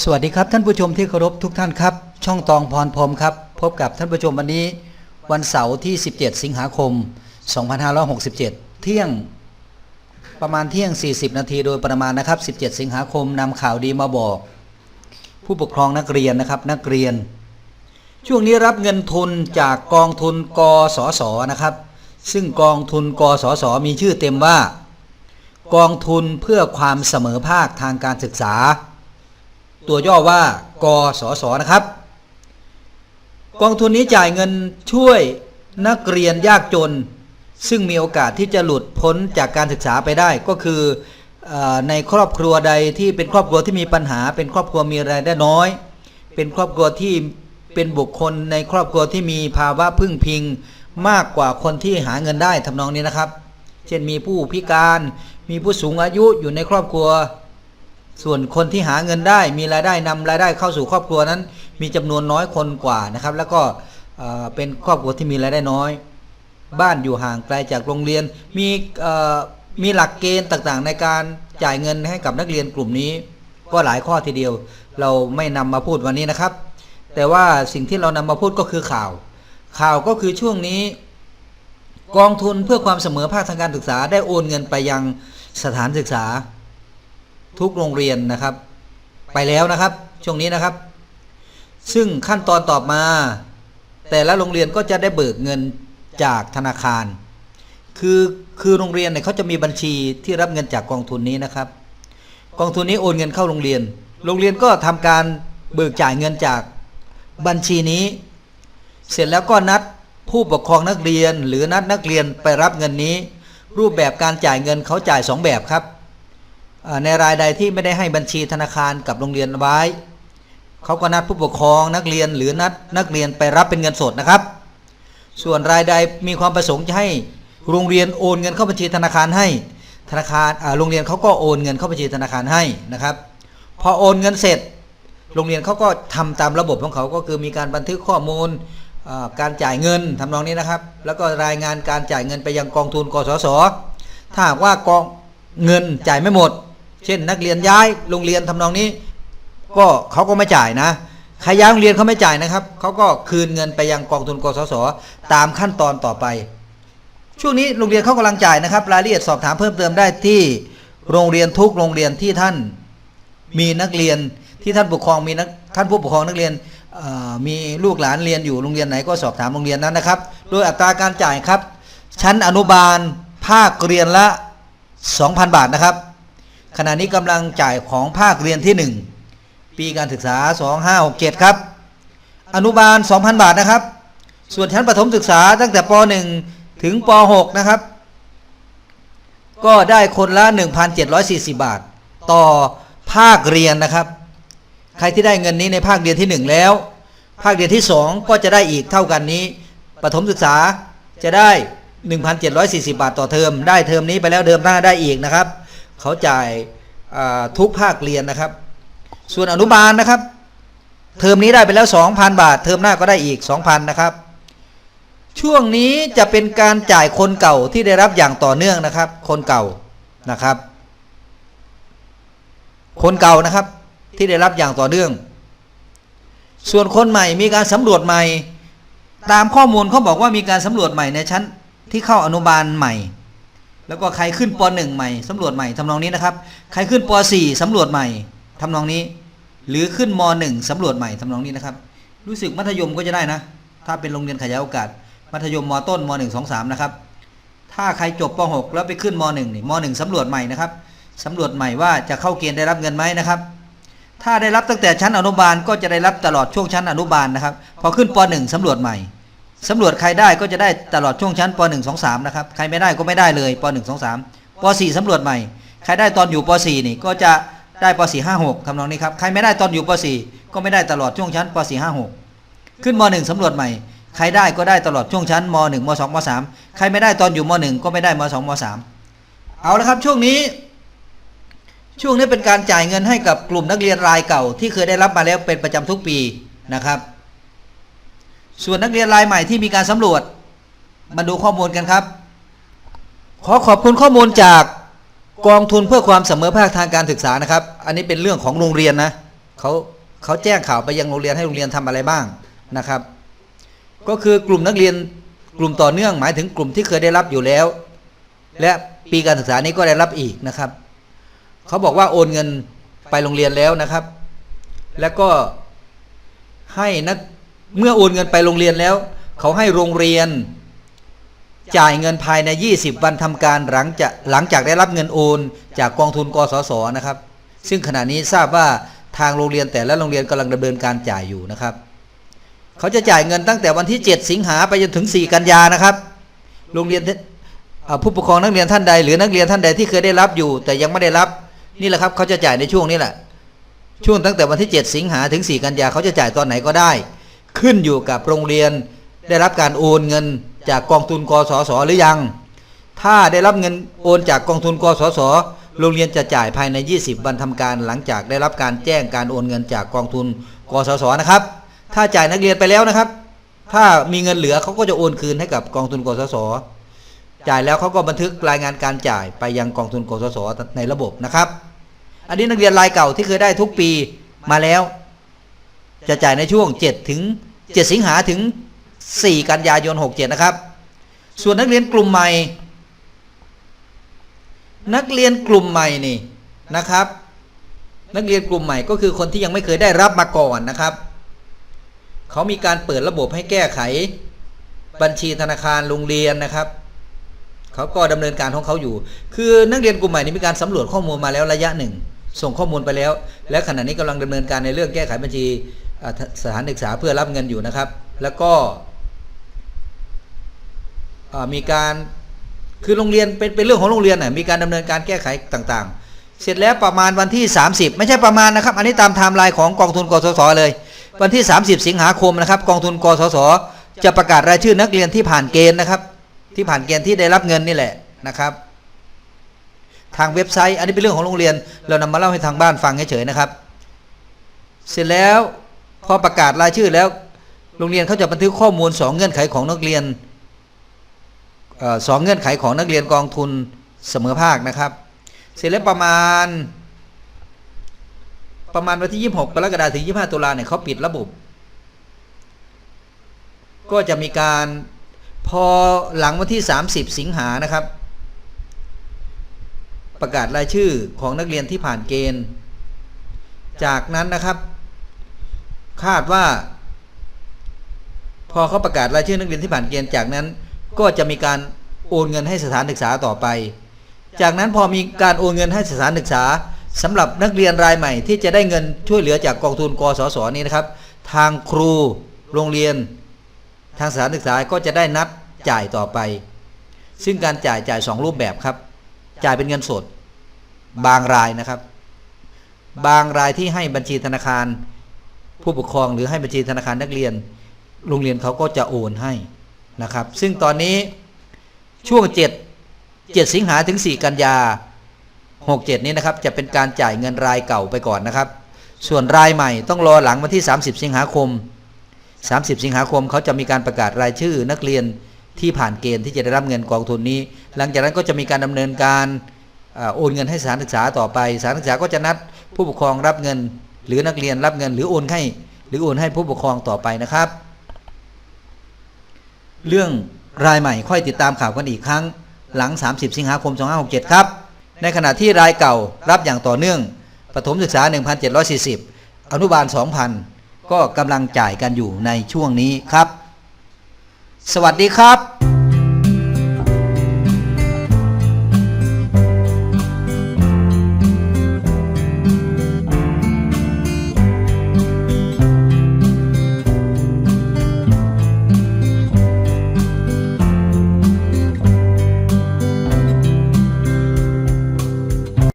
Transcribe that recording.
สวัสดีครับท่านผู้ชมที่เคารพทุกท่านครับ ช่องตองพรพรมครับ พบกับท่านผู้ชมวันนี้ วันเสาร์ที่ 17 สิงหาคม 2567 เที่ยงประมาณเที่ยง 40 นาทีโดยประมาณนะครับ 17 สิงหาคมนำข่าวดีมาบอก ผู้ปกครองนักเรียนนะครับนักเรียน ช่วงนี้รับเงินทุนจากกองทุนกสศนะครับ ซึ่งกองทุนกสศมีชื่อเต็มว่า กองทุนเพื่อความเสมอภาคทางการศึกษา ตัวย่อว่ากสศนะครับ กองทุนนี้จ่ายเงินช่วยนักเรียนยากจน ซึ่งมีโอกาสที่จะหลุดพ้นจากการศึกษาไปได้ก็คืออในครอบครัวใดที่เป็นครอบครัวที่มีปัญหา เป็นครอบครัวมีรายได้น้อย เป็นครอบครัวที่เป็นบุคคลในครอบครัวที่มีภาวะพึ่งพิง มากกว่าคนที่หาเงินได้ทำนองนี้นะครับ เช่นมีผู้พิการ มีผู้สูงอายุอยู่ในครอบครัว ส่วนคนที่หาเงินได้มีรายได้นำรายได้เข้าสู่ครอบครัวนั้น มีจำนวนน้อยคนกว่านะครับ แล้วก็เป็นครอบครัวที่มีรายได้น้อย บ้านอยู่ห่างไกลจากโรงเรียน มีมีหลักเกณฑ์ต่างๆ ในการจ่ายเงินให้กับนักเรียนกลุ่มนี้ ก็หลายข้อทีเดียว เราไม่นำมาพูดวันนี้นะครับ แต่ว่าสิ่งที่เรานำมาพูดก็คือข่าว ข่าวก็คือช่วงนี้ กองทุนเพื่อความเสมอภาคทางการศึกษาได้โอนเงินไปยังสถานศึกษา ทุกโรงเรียนนะครับ ไปแล้วนะครับ ช่วงนี้นะครับ ซึ่งขั้นตอนต่อมา แต่ละโรงเรียนก็จะได้เบิกเงินจากธนาคาร คือคือโรงเรียนเนี่ยเขาจะมีบัญชีที่รับเงินจากกองทุนนี้นะครับ กองทุนนี้โอนเงินเข้าโรงเรียน โรงเรียนก็ทำการเบิกจ่ายเงินจากบัญชีนี้ เสร็จแล้วก็นัดผู้ปกครองนักเรียนหรือนัดนักเรียนไปรับเงินนี้ รูปแบบการจ่ายเงินเขาจ่ายสองแบบครับ ในรายใดที่ไม่ได้ให้บัญชีธนาคารกับโรงเรียนไว้ เขาก็นัดผู้ปกครองนักเรียนหรือนัดนักเรียนไปรับเป็นเงินสดนะครับ ส่วนรายใดมีความประสงค์จะให้โรงเรียนโอนเงินเข้าบัญชีธนาคารให้ธนาคารโรงเรียนเขาก็โอนเงินเข้าบัญชีธนาคารให้นะครับ พอโอนเงินเสร็จ โรงเรียนเขาก็ทำตามระบบของเขาก็คือมีการบันทึกข้อมูลการจ่ายเงินทำนองนี้นะครับ แล้วก็รายงานการจ่ายเงินไปยังกองทุนกสศถ้าหากว่ากองเงินจ่ายไม่หมด เช่น นักเรียนย้ายโรงเรียนทำนองนี้ ก็เขาก็ไม่จ่ายนะใครย้ายโรงเรียนเขาไม่จ่ายนะครับเขาก็คืนเงินไปยังกองทุนกสศตามขั้นตอนต่อไป ช่วงนี้โรงเรียนเขากำลังจ่ายนะครับ รายละเอียดสอบถามเพิ่มเติมได้ที่โรงเรียนทุกโรงเรียนที่ท่านมีนักเรียนที่ท่านปกครองมีนักท่านผู้ปกครองนักเรียนมีลูกหลานเรียนอยู่โรงเรียนไหนก็สอบถามโรงเรียนนั้นนะครับ โดยอัตราการจ่ายครับ ชั้นอนุบาลภาคเรียนละ 2,000 บาทนะครับ ขณะนี้กำลังจ่ายของภาคเรียนที่ 1 ปีการศึกษา 2567 ครับ อนุบาล 2,000 บาทนะครับ ส่วนชั้นประถมศึกษาตั้งแต่ป .1 ถึงป .6 นะครับ ก็ได้คนละ 1,740 บาท ต่อภาคเรียนนะครับ ใครที่ได้เงินนี้ในภาคเรียนที่ 1 แล้ว ภาคเรียนที่ 2 ก็จะได้อีกเท่ากันนี้ประถมศึกษาจะได้ 1,740 บาทต่อเทอม ได้เทอมนี้ไปแล้วเทอมหน้าได้อีกนะครับ เขาจ่ายทุกภาคเรียนนะครับ ส่วนอนุบาลนะครับ เทอมนี้ได้ไปแล้ว 2,000 บาท เทอมหน้าก็ได้อีก 2,000 นะครับ ช่วงนี้จะเป็นการจ่ายคนเก่าที่ได้รับอย่างต่อเนื่องนะครับ คนเก่านะครับ คนเก่านะครับที่ได้รับอย่างต่อเนื่อง ส่วนคนใหม่มีการสำรวจใหม่ ตามข้อมูลเขาบอกว่ามีการสำรวจใหม่ในชั้นที่เข้าอนุบาลใหม่ แล้วก็ใครขึ้นป .1 ใหม่สำรวจใหม่ทำนองนี้นะครับ ใครขึ้นป .4 สำรวจใหม่ทำนองนี้ หรือขึ้นม .1 สำรวจใหม่ทำนองนี้นะครับ รู้สึกมัธยมก็จะได้นะ ถ้าเป็นโรงเรียนขยายโอกาส มัธยมมต้นม .1 2 3 นะครับ ถ้าใครจบป .6 แล้วไปขึ้นม .1 นี่ม .1 สำรวจใหม่นะครับสำรวจใหม่ว่าจะเข้าเกณฑ์ได้รับเงินไหมนะครับ ถ้าได้รับตั้งแต่ชั้นอนุบาลก็จะได้รับตลอดช่วงชั้นอนุบาลนะครับ พอขึ้นป .1 สำรวจใหม่ สำรวจใครได้ก็จะได้ตลอดช่วงชั้นป .1 2 3 นะครับ ใครไม่ได้ก็ไม่ได้เลยป .1 2 3ป .4 สำรวจใหม่ ใครได้ตอนอยู่ป .4 นี่ก็จะได้ป .4 5 6ทำนองนี้ครับ ใครไม่ได้ตอนอยู่ป .4 ก็ไม่ได้ตลอดช่วงชั้นป .4 5 6 ขึ้นม .1 สำรวจใหม่ ใครได้ก็ได้ตลอดช่วงชั้นม .1 ม .2 ม .3 ใครไม่ได้ตอนอยู่ม .1 ก็ไม่ได้ม .2 ม .3 เอาละครับช่วงนี้ ช่วงนี้เป็นการจ่ายเงินให้กับกลุ่มนักเรียนรายเก่า ที่เคยได้รับมาแล้วเป็นประจำทุกปีนะครับ ส่วนนักเรียนรายใหม่ที่มีการสำรวจ มาดูข้อมูลกันครับ ขอขอบคุณข้อมูลจากกองทุนเพื่อความเสมอภาคทางการศึกษานะครับ อันนี้เป็นเรื่องของโรงเรียนนะเขาเขาแจ้งข่าวไปยังโรงเรียนให้โรงเรียนทำอะไรบ้างนะครับ ก็คือกลุ่มนักเรียนกลุ่มต่อเนื่องหมายถึงกลุ่มที่เคยได้รับอยู่แล้ว และปีการศึกษานี้ก็ได้รับอีกนะครับเขาบอกว่าโอนเงินไปโรงเรียนแล้วนะครับ แล้วก็ให้นัก เมื่อโอนเงินไปโรงเรียนแล้ว เขาให้โรงเรียน จ่ายเงินภายใน 20 วันทำการหลังจากหลังจากได้รับเงินโอน จากกองทุนกสศนะครับ ซึ่งขณะนี้ทราบว่าทางโรงเรียนแต่ละโรงเรียนกำลังดำเนินการจ่ายอยู่นะครับ เขาจะจ่ายเงินตั้งแต่วันที่ 7 สิงหาไปจนถึง 4 กันยานะครับ โรงเรียนผู้ปกครองนักเรียนท่านใด หรือนักเรียนท่านใดที่เคยได้รับอยู่ แต่ยังไม่ได้รับนี่แหละครับเขาจะจ่ายในช่วงนี้แหละช่วงตั้งแต่วันที่ 7 สิงหาถึง 4 กันยาเขาจะจ่ายตอนไหนก็ได้ ขึ้นอยู่กับโรงเรียน ได้รับการโอนเงินจากกองทุนกสศหรือยัง ถ้าได้รับเงินโอนจากกองทุนกสศโรงเรียนจะจ่ายภายใน 20 วันทำการหลังจากได้รับการแจ้งการโอนเงินจากกองทุนกสศนะครับ ถ้าจ่ายนักเรียนไปแล้วนะครับ ถ้ามีเงินเหลือเขาก็จะโอนคืนให้กับกองทุนกสศจ่ายแล้วเขาก็บันทึกรายงานการจ่ายไปยังกองทุนกสศในระบบนะครับ อันนี้นักเรียนรายเก่าที่เคยได้ทุกปีมาแล้ว จะจ่ายในช่วง 7 ถึง 7 สิงหาถึง 4 กันยายน 67 นะครับ ส่วนนักเรียนกลุ่มใหม่ นักเรียนกลุ่มใหม่นี่นะครับ นักเรียนกลุ่มใหม่ก็คือคนที่ยังไม่เคยได้รับมาก่อนนะครับเขามีการเปิดระบบให้แก้ไข บัญชีธนาคารโรงเรียนนะครับเขาก็ดำเนินการของเขาอยู่ คือนักเรียนกลุ่มใหม่นี้มีการสำรวจข้อมูลมาแล้วระยะหนึ่ง ส่งข้อมูลไปแล้ว และขณะนี้กำลังดำเนินการในเรื่องแก้ไขบัญชี สถานศึกษาเพื่อรับเงินอยู่นะครับ แล้วก็มีการคือโรงเรียนเป็นเป็นเรื่องของโรงเรียนน่ะมีการดำเนินการแก้ไขต่างๆ เสร็จแล้วประมาณวันที่ 30 ไม่ใช่ประมาณนะครับ อันนี้ตามไทม์ไลน์ของกองทุนกสศเลย วันที่ 30 สิงหาคมนะครับ กองทุนกสศจะประกาศรายชื่อนักเรียนที่ผ่านเกณฑ์นะครับ ที่ผ่านเกณฑ์ที่ได้รับเงินนี่แหละนะครับ ทางเว็บไซต์ อันนี้เป็นเรื่องของโรงเรียน เรานำมาเล่าให้ทางบ้านฟังเฉยๆนะครับ เสร็จแล้ว พอประกาศรายชื่อแล้ว โรงเรียนเขาจะบันทึกข้อมูล2เงื่อนไขของนักเรียนอสองเงื่อนไขของนักเรียนกองทุนเสมอภาคนะครับ เสร็จแล้วประมาณ ประมาณวันที่ 26กรกฎาคมถึง 25 ตุลาเนี่ยเขาปิดระบบ ก็จะมีการพอหลังวันที่ 30 สิงหานะครับ ประกาศรายชื่อของนักเรียนที่ผ่านเกณฑ์ จากนั้นนะครับ คาดว่า พอเขาประกาศรายชื่อนักเรียนที่ผ่านเกณฑ์จากนั้น ก็จะมีการโอนเงินให้สถานศึกษาต่อไป จากนั้นพอมีการโอนเงินให้สถานศึกษาสำหรับนักเรียนรายใหม่ที่จะได้เงินช่วยเหลือจากกองทุนกสศนี้นะครับ ทางครูโรงเรียน ทางสถานศึกษาก็จะได้นัดจ่ายต่อไป ซึ่งการจ่ายจ่ายสองรูปแบบครับ จ่ายเป็นเงินสด บางรายนะครับ บางรายที่ให้บัญชีธนาคาร ผู้ปกครองหรือให้บัญชีธนาคารนักเรียน โรงเรียนเขาก็จะโอนให้นะครับ ซึ่งตอนนี้ช่วง 7 7 สิงหาถึง 4 กันยา 67 นี้นะครับ จะเป็นการจ่ายเงินรายเก่าไปก่อนนะครับ ส่วนรายใหม่ต้องรอหลังวันที่ 30 สิงหาคม 30 สิงหาคมเขาจะมีการประกาศรายชื่อนักเรียนที่ผ่านเกณฑ์ที่จะได้รับเงินกองทุนนี้ หลังจากนั้นก็จะมีการดำเนินการอโอนเงินให้สถานศึกษาต่อไปสถานศึกษาก็จะนัดผู้ปกครองรับเงิน หรือนักเรียนรับเงินหรือโอนให้ หรือโอนให้ผู้ปกครองต่อไปนะครับ เรื่องรายใหม่ค่อยติดตามข่าวกันอีกครั้ง หลัง 30 สิงหาคม 2567 ครับ ในขณะที่รายเก่ารับอย่างต่อเนื่องประถมศึกษา 1,740 อนุบาล 2,000 ก็กำลังจ่ายกันอยู่ในช่วงนี้ครับ สวัสดีครับ